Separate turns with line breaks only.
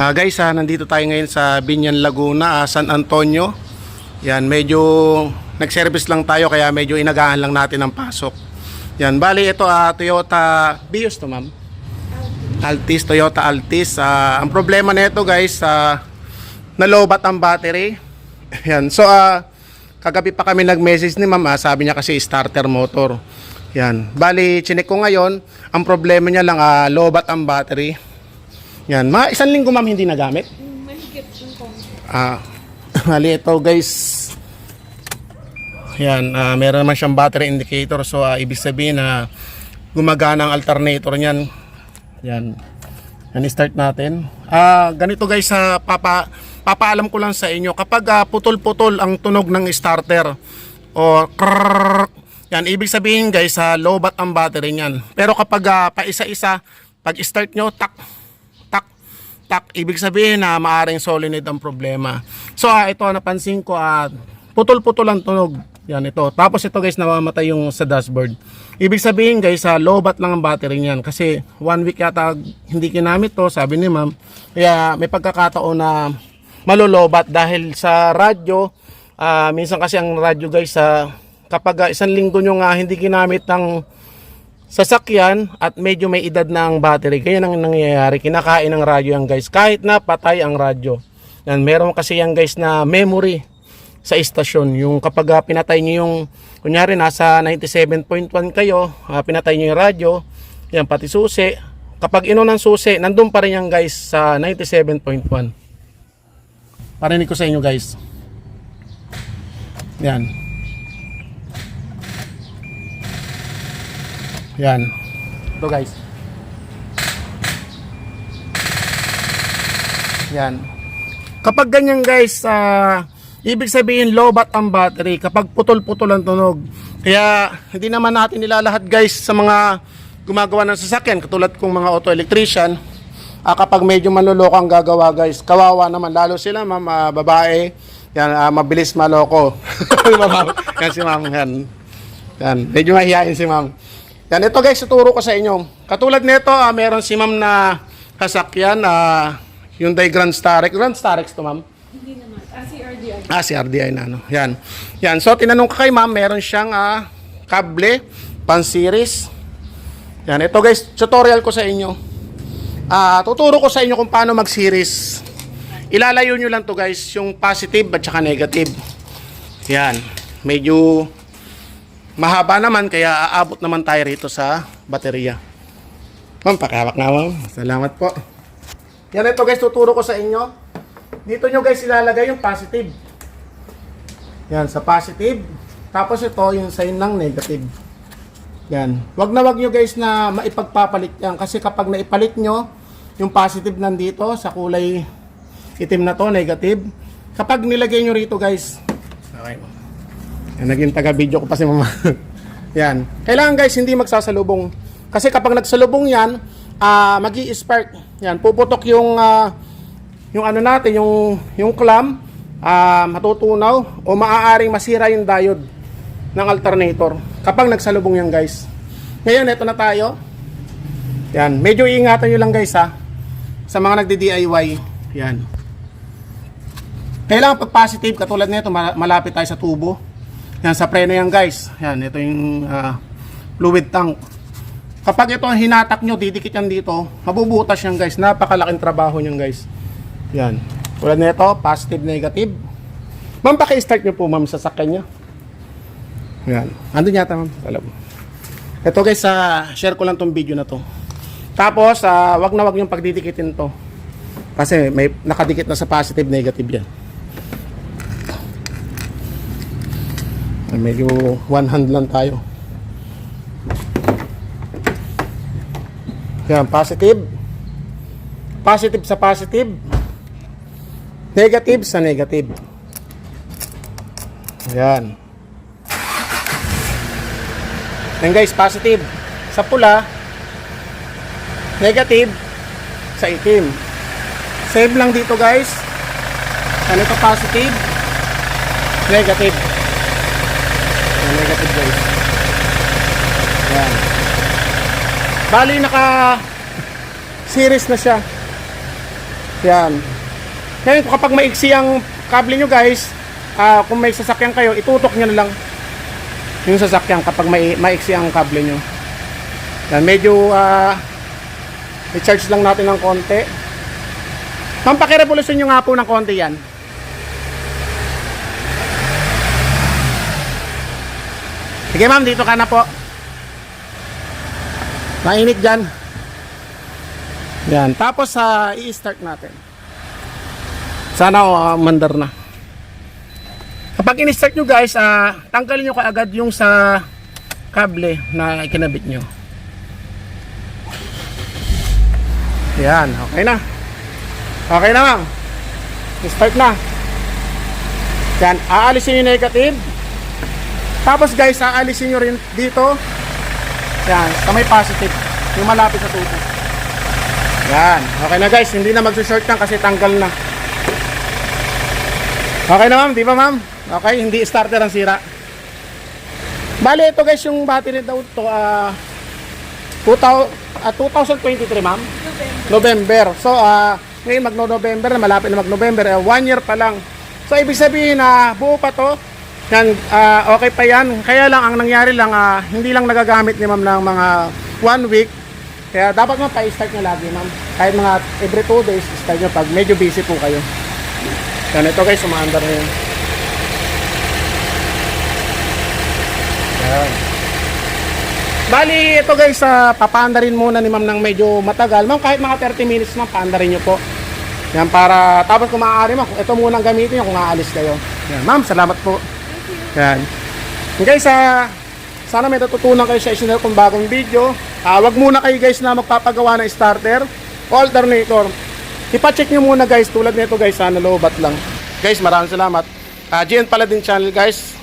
Ah, guys, ah, nandito tayo ngayon sa Binyan Laguna, ah, San Antonio. Yan, medyo nag-service lang tayo kaya medyo inagahan lang natin ang pasok. Yan, bali ito ah, Toyota Vios to ma'am. Altis, Toyota Altis. Ah, ang problema nito guys, ah, nalobat ang battery. Yan, so ah, kagabi pa kami nag-message ni ma'am, ah, sabi niya kasi starter motor. Yan, bali chinek ko ngayon, ang problema niya lang ah, lobat ang battery. Yan, mga isang linggo ma'am hindi nagamit.
Mahigit konti.
Ah, mali ito guys. Yan, ah, meron naman siyang battery indicator so ah, ibig sabihin na gumagana ang alternator niyan. Yan. Yan start natin. Ah, ganito guys sa papa papaalam ko lang sa inyo kapag ah, putol-putol ang tunog ng starter o krrrr, yan ibig sabihin guys sa lobat ang battery niyan. Pero kapag ah, pa isa-isa pag start nyo tak tak ibig sabihin na maaring solenoid ang problema. So ah, ito napansin ko at putol-putol ang tunog. Yan ito. Tapos ito guys namamatay yung sa dashboard. Ibig sabihin guys sa lobat lang ang battery niyan kasi one week yata hindi kinamit to sabi ni ma'am. Kaya may pagkakataon na malolobat dahil sa radyo ah, minsan kasi ang radyo guys sa kapag ah, isang linggo nyo nga hindi ginamit ng sasakyan at medyo may edad na ang battery. Kaya nang nangyayari, kinakain ng radyo yan guys. Kahit na patay ang radyo. Yan, meron kasi yan guys na memory sa istasyon. Yung kapag ah, pinatay nyo yung, kunyari nasa 97.1 kayo, ah, pinatay nyo yung radyo, yan pati susi. Kapag ino ng susi, nandun pa rin yan guys sa 97.1. Parinig ko sa inyo guys. Yan. Yan. Ito guys. Yan. Kapag ganyan guys, ah, ibig sabihin lobat ang battery kapag putol-putol ang tunog. Kaya hindi naman natin nilalahat guys sa mga gumagawa ng sasakyan katulad kong mga auto electrician. Ah, kapag medyo manloloko ang gagawa guys, kawawa naman lalo sila ma'am, ah, babae. Yan, ah, mabilis maloko. yan si ma'am yan. Yan, medyo mahihain si ma'am. Yan, ito guys, tuturo ko sa inyo. Katulad nito, ah, meron si ma'am na kasakyan, ah, Hyundai Grand Starex. Grand Starex to ma'am.
Hindi naman. Ah, si RDI.
Ah, si RDI na, ano. Yan. Yan, so tinanong ko kay ma'am, meron siyang ah, kable, pan-series. Yan, ito guys, tutorial ko sa inyo. Ah, tuturo ko sa inyo kung paano mag-series. Ilalayo nyo lang to guys, yung positive at saka negative. Yan, medyo mahaba naman kaya aabot naman tayo rito sa baterya. Ma'am, pakihawak nga ma'am. Salamat po. Yan ito guys, tuturo ko sa inyo. Dito nyo guys ilalagay yung positive. Yan, sa positive. Tapos ito yung sign ng negative. Yan. Wag na wag nyo guys na maipagpapalit yan. Kasi kapag naipalit nyo, yung positive nandito sa kulay itim na to, negative. Kapag nilagay nyo rito guys, okay. Yan, naging taga-video ko pa si mama. yan. Kailangan guys, hindi magsasalubong. Kasi kapag nagsalubong yan, ah mag spark Yan, puputok yung ah, yung ano natin, yung yung clamp, ah matutunaw o maaaring masira yung diode ng alternator kapag nagsalubong yan guys. Ngayon, eto na tayo. Yan, medyo iingatan nyo lang guys ha. Sa mga nagdi-DIY. Yan. Kailangan pag positive, katulad nito, ma- malapit tayo sa tubo. Yan, sa preno yan guys. Yan, ito yung ah, fluid tank. Kapag ito hinatak nyo, didikit yan dito, mabubutas yan guys. Napakalaking trabaho niyan guys. Yan. Tulad nito, positive, negative. Ma'am, paki-start nyo po ma'am sa sakyan nyo. Yan. Andun yata ma'am. Alam. Ito guys, sa share ko lang tong video na to. Tapos, ah, wag na wag yung pagdidikitin to. Kasi may nakadikit na sa positive, negative yan. Medyo one hand lang tayo. Yan, positive. Positive sa positive. Negative sa negative. Yan. Yan guys, positive. Sa pula, negative sa itim. Same lang dito guys. Ano ito positive, negative. Guys. Yan. Bali naka series na siya. Yan. Ngayon, kapag maiksi ang kable nyo guys, ah, kung may sasakyan kayo, itutok nyo na lang yung sasakyan kapag may maiksi ang kable nyo. Yan, medyo ah, i-charge lang natin ng konti. Ma'am, pakirevolusyon nyo nga po ng konti yan. Sige ma'am, dito ka na po. Mainit dyan. Yan. Tapos sa i-start natin. Sana uh, mandar na. Kapag in-start nyo guys, ah, tanggalin nyo kaagad yung sa kable na ikinabit nyo. Yan. Okay na. Okay na ma'am. Start na. Yan. Aalisin yung negative. Tapos guys, aalisin nyo rin dito. Yan. Sa may positive. Yung malapit sa tubo. Yan. Okay na guys. Hindi na magsushort lang kasi tanggal na. Okay na ma'am. Di ba ma'am? Okay. Hindi starter ang sira. Bali ito guys yung battery daw to ah 2000, ah, 2023 ma'am. November. So, ah ngayon magno-November na, malapit na mag-November. eh, one year pa lang. So, ibig sabihin na buo pa to. Yan, ah, okay pa yan. Kaya lang, ang nangyari lang, ah, hindi lang nagagamit ni ma'am ng mga one week. Kaya dapat mo pa-start nyo lagi, ma'am. Kahit mga every two days, start nyo pag medyo busy po kayo. Yan, ito guys, umaandar na yun. Yan. Bali, ito guys, uh, papaandarin muna ni ma'am ng medyo matagal. Ma'am, kahit mga 30 minutes ma'am, paandarin nyo po. Yan, para, tapos kung maaari ma'am, ito muna ang gamitin nyo kung aalis kayo. Yan, ma'am, salamat po. Yan. Guys, ah, sana may natutunan kayo sa isinal kong bagong video. Ah, wag muna kayo guys na magpapagawa ng starter o alternator. Ipacheck nyo muna guys, tulad nito guys, sana low bat lang. Guys, maraming salamat. Ah, GN pala din channel guys.